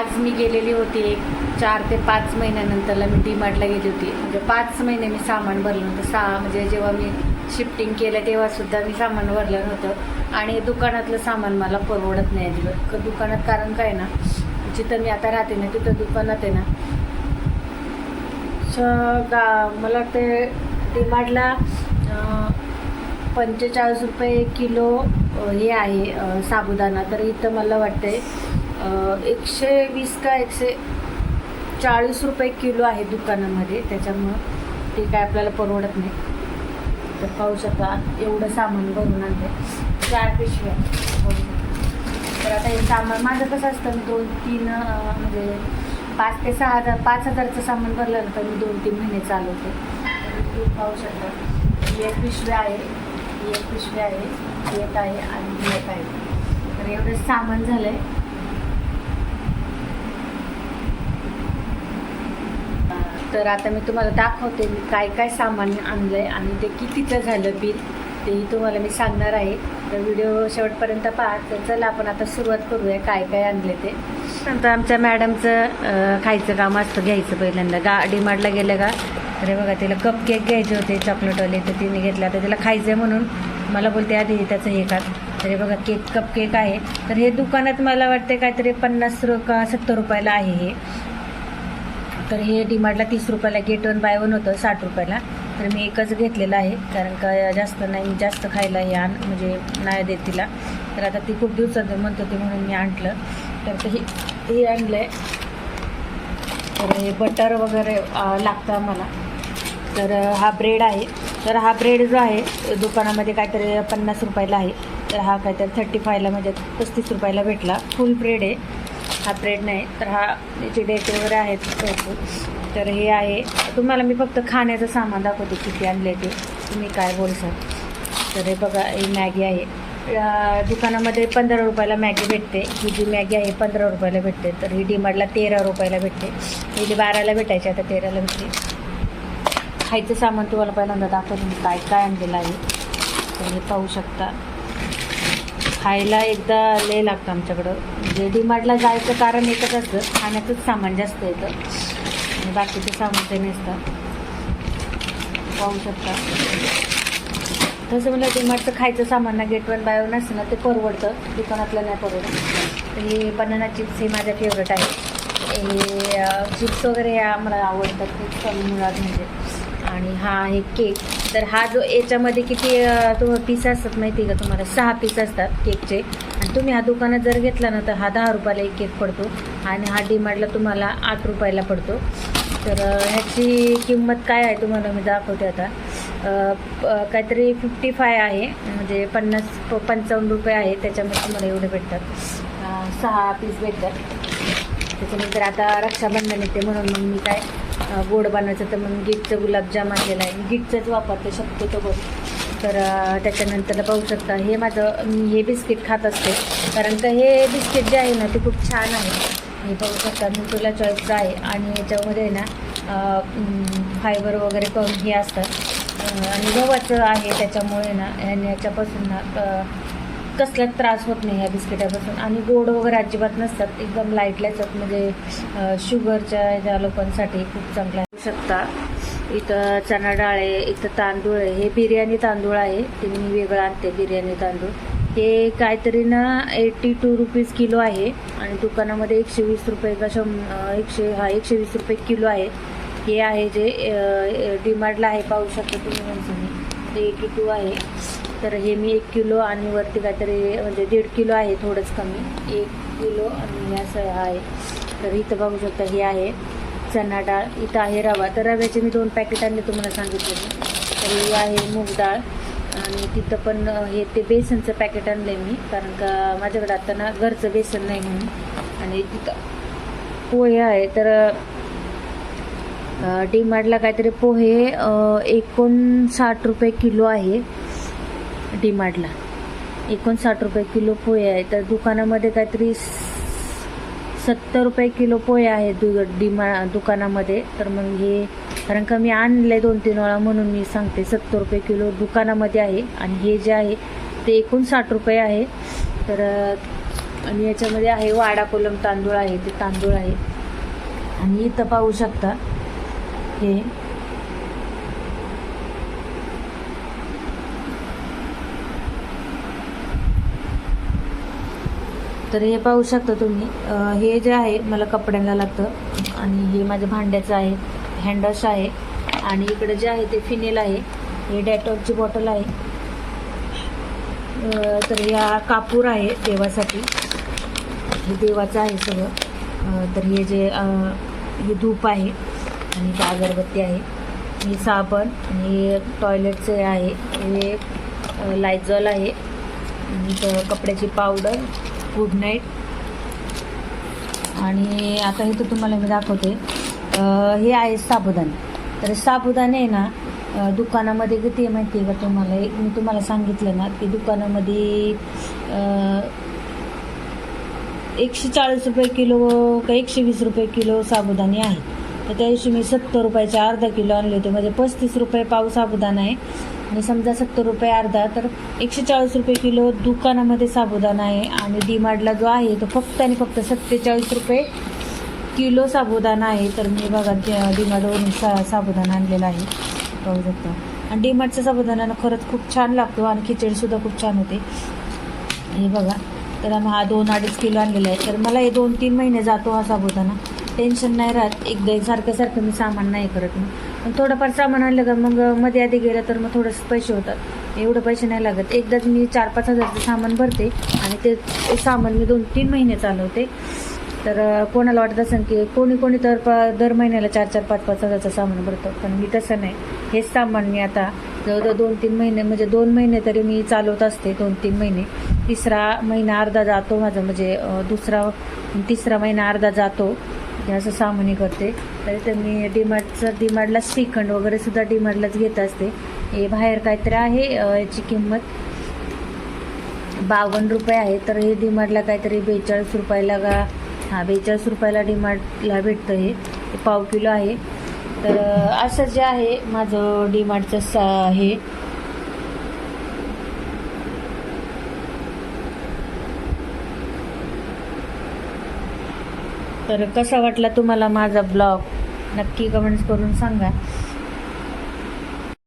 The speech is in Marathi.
आज मी गेलेली होती एक चार ते पाच महिन्यानंतरला मी डी मार्टला गेली होती. म्हणजे पाच महिने मी सामान भरलं नव्हतं. सहा म्हणजे जेव्हा मी शिफ्टिंग केलं तेव्हा सुद्धा मी सामान भरलं नव्हतं. आणि दुकानातलं सामान मला परवडत नाही अजिबात. दुकानात कारण काय ना जिथं मी आता राहते ना तिथं दुकानात आहे ना स गा मला वाटते डी मार्टला पंचेचाळीस रुपये किलो हे आहे साबुदाणा. तर इथं मला वाटते एकशे वीस का एकशे चाळीस रुपये किलो आहे दुकानामध्ये त्याच्यामुळं ते काय आपल्याला परवडत नाही. तर पाहू शकता एवढं सामान भरून आणते चार पिशव्या शकता. तर आता हे सामान माझं कसं असतं मी दोन तीन म्हणजे पाच ते सहा हजार पाच हजारचं सामान भरलं तर मी दोन तीन महिने चालवते. तुम्ही पाहू शकता ही एक पिशवी आहे ही एक पिशवी आहे एक आहे आणि एक आहे. तर एवढं सामान झालं आहे तर आता मी तुम्हाला दाखवते मी काय काय सामान आणलं आहे आणि ते कितीचं झालं बिल तेही तुम्हाला मी सांगणार आहे. तर व्हिडिओ शेवटपर्यंत पहा. तर चला आपण आता सुरुवात करूया काय काय आणले ते. नंतर आमच्या मॅडमचं खायचं काम असतं घ्यायचं पहिल्यांदा. गा डीमार्टला गेलं का? अरे बघा तिला कप केक घ्यायचे होते चॉकलेटवाले तर तिने घेतला. तर तिला खायचं आहे म्हणून मला बोलते आधी त्याचं हे का तरी बघा केक कप केक आहे. तर हे दुकानात मला वाटते काहीतरी पन्नास रुपये का सत्तर रुपयाला आहे हे. तर हे डीमार्टला तीस रुपयाला गेट वन बाय वन होतं साठ रुपयाला. तर मी एकच घेतलेलं आहे कारण का जास्त नाही जास्त खायला हे आण म्हणजे नाही देत तिला. तर आता ती खूप दिवसात म्हणत होती म्हणून मी आणलं. तर ते हे हे आणलं आहे तर हे बटर वगैरे लागतं आम्हाला. तर हा ब्रेड आहे. तर हा ब्रेड जो आहे दुकानामध्ये काहीतरी पन्नास रुपयाला आहे. तर हा काहीतरी थर्टी फायला म्हणजे पस्तीस रुपयाला भेटला. फुल ब्रेड आहे. हा ब्रेड नाही तर हा याचे डेट वगैरे आहेत भरपूर. तर हे आहे. तुम्हाला मी फक्त खाण्याचं सामान दाखवते किती आणले ते. तुम्ही काय बोलसाल तर हे बघा ही मॅगी आहे. दुकानामध्ये पंधरा रुपयाला मॅगी भेटते. ही जी मॅगी आहे पंधरा रुपयाला भेटते. तर ही डीमार्टला तेरा रुपयाला भेटते. ही बाराला भेटायची आता तेराला भेटते. खायचं सामान तुम्हाला पहिल्यांदा दाखवते मी काय काय आणलेलं आहे. तर हे पाहू शकता. खायला एकदा लय लागतं आमच्याकडं. जे डीमार्टला जायचं कारण एकच असतं खाण्याचंच सामान जास्त येतं. आणि बाकीचे सामान ते नसतं. पाहू शकता. तसं म्हणलं डीमार्टचं खायचं सामान ना गेट वन बायो नसतं असतं ना ते परवडतं. दुकानातलं नाही परवडत. तर हे बनाना चिप्स हे माझ्या फेवरेट आहे हे चिप्स वगैरे या मला आवडतात खूप कमी मुळात म्हणजे. आणि हा आहे केक तर हा जो याच्यामध्ये किती तुम्हाला तो पीस असतात माहिती आहे का तुम्हाला? सहा पीस असतात केकचे आणि तुम्ही हा दुकानात जर घेतला ना तर हा दहा रुपयाला एक केक पडतो. आणि हा डीमार्टला तुम्हाला आठ रुपयाला पडतो. तर ह्याची किंमत काय आहे तुम्हाला मी दाखवते आता. काहीतरी फिफ्टी फाय आहे. म्हणजे पन्नास प- पंचावन्न रुपये आहे. त्याच्यामध्ये तुम्हाला एवढे भेटतात. सहा पीस भेटतात. त्याच्यानंतर आता रक्षाबंधन येते म्हणून मग मी काय गोड बनवायचं तर मग गिटचं गुलाबजाम आणलेलं आहे. गिटचंच वापरते शक्यतो करून तर त्याच्यानंतर पाहू शकता हे माझं मी हे बिस्किट खात असते. कारण का हे बिस्किट जे आहे ना ते खूप छान आहे. हे पाहू शकता तुला चॉईसचं आहे. आणि याच्यामध्ये आहे ना फायबर वगैरे करून हे असतात आणि गव्हाचं आहे त्याच्यामुळे ना आणि याच्यापासून ना कसलाच त्रास होत नाही ह्या बिस्किटापासून. आणि गोड वगैरे अजिबात नसतात. एकदम लाईटल्याच आहेत म्हणजे शुगरच्या ज्या लोकांसाठी खूप चांगलं शकता इथं चणा डाळ आहे इथं तांदूळ आहे. हे बिर्याणी तांदूळ आहे. ते मी वेगळं आणते बिर्याणी तांदूळ. हे काहीतरी ना एटी टू रुपीज किलो आहे. आणि दुकानामध्ये एकशे वीस रुपये का शं एकशे हा एकशे वीस रुपये किलो आहे. हे आहे जे डिमार्टला आहे. पाहू शकता तुम्ही म्हणजे. ते एटी टू आहे. तर हे मी एक किलो आणि वरती काहीतरी म्हणजे दीड किलो आहे थोडंच कमी. एक किलो आणि ह्या असं आहे. तर इथं बघू शकता हे आहे. चणा डाळ. इथं आहे रवा. तर रव्याचे मी दोन पॅकेट आणले तुम्हाला सांगितले. तर ही आहे मूग डाळ. आणि तिथं पण हे ते बेसनचं पॅकेट आणलं आहे मी. कारण का माझ्याकडे आता ना घरचं बेसन नाही म्हणून. आणि तिथं पोहे आहे. तर डी मार्टला काहीतरी पोहे एकोणसाठ रुपये किलो आहे. डी एकोणसाठ रुपये किलो पोहे आहे. तर दुकानामध्ये काहीतरी सत्तर रुपये किलो पोहे आहेत दु डीमा दुकानामध्ये. तर मग हे कारण का मी आणले दोन तीन वेळा म्हणून मी सांगते सत्तर रुपये किलो दुकानामध्ये आहे. आणि हे जे आहे ते एकोणसाठ रुपये आहे. तर आणि याच्यामध्ये आहे वाडा कोलम तांदूळ आहे ते तांदूळ आहे. आणि इथं पाहू शकता हे तर हे पाहू शकता तुम्ही. हे जे आहे मला कपड्यांना लागतं. आणि हे माझ्या भांड्याचं आहे हँडवॉश आहे. आणि इकडे जे आहे ते फिनेल आहे. हे डॅटॉलची बॉटल आहे. तर या कापूर आहे देवासाठी. हे देवाचं आहे सगळं. तर हे जे हे धूप आहे आणि ते अगरबत्ती आहे. हे साबण आणि हे टॉयलेटचे आहे. हे लायजॉल लायझॉल आहे. आणि कपड्याची पावडर गुड नाईट आणि आता हे तर तुम्हाला मी दाखवते हे आहे साबुदाणे. तर साबुदाणे आहे ना दुकानामध्ये किती आहे माहिती आहे का तुम्हाला? एक मी तुम्हाला सांगितलं ना की दुकानामध्ये एकशे चाळीस रुपये किलो का एकशे वीस रुपये किलो साबुदाणे आहे. तर त्या दिवशी मी सत्तर रुपयाचे अर्धा किलो आणले होते. म्हणजे पस्तीस रुपये पाव साबुदाणा आहे. आणि समजा सत्तर रुपये अर्धा तर एकशे चाळीस रुपये किलो दुकानामध्ये साबुदाणा आहे आणि डीमार्टला जो आहे तो फक्त आणि फक्त सत्तेचाळीस रुपये किलो साबुदाणा आहे. तर मी बघा डीमार्टवरून सा साबुदाणा आणलेला आहे. पाहू शकता. आणि डीमार्टचा साबुदाणा खरंच खूप छान लागतो आणि खिचडीसुद्धा खूप छान होते. हे बघा तर आम्ही हा दोन अडीच किलो आणलेला आहे. तर मला हे दोन तीन महिने जातो हा साबुदाणा. टेन्शन नाही राहत. एकदा सारखं सारखं मी सामान नाही करत. मी थोडंफार सामान आणलं का मग मध्ये आधी गेलं तर मग थोडंसं पैसे होतात. एवढं पैसे नाही लागत. एकदाच मी चार पाच हजारचं सामान भरते आणि ते सामान मी दोन तीन महिने चालवते. तर कोणाला वाटत असेल की कोणी कोणी तर प- दर महिन्याला चार चार पाच पाच हजारचं सामान भरतं. पण मी तसं नाही. हेच सामान मी आता जवळजवळ दोन तीन महिने म्हणजे दोन महिने तरी मी चालवत असते दोन तीन महिने. तिसरा महिना अर्धा जातो माझा म्हणजे दुसरा तिसरा महिना अर्धा जातो. हे असं सामान्य करते. तरी तर मी डीमार्टचं डीमार्टला श्रीखंड वगैरे सुद्धा डीमार्टलाच घेत असते. हे बाहेर काहीतरी आहे याची किंमत बावन्न रुपये आहे. तर हे डीमार्टला काहीतरी बेचाळीस रुपयाला का हां बेचाळीस रुपयाला डीमार्टला भेटतं हे. पाव किलो आहे. तर असं जे आहे माझं डीमार्टचं सा हे. तर कसा वाटला तुम्हाला माझा ब्लॉग? नक्की कमेंट्स करून सांगा.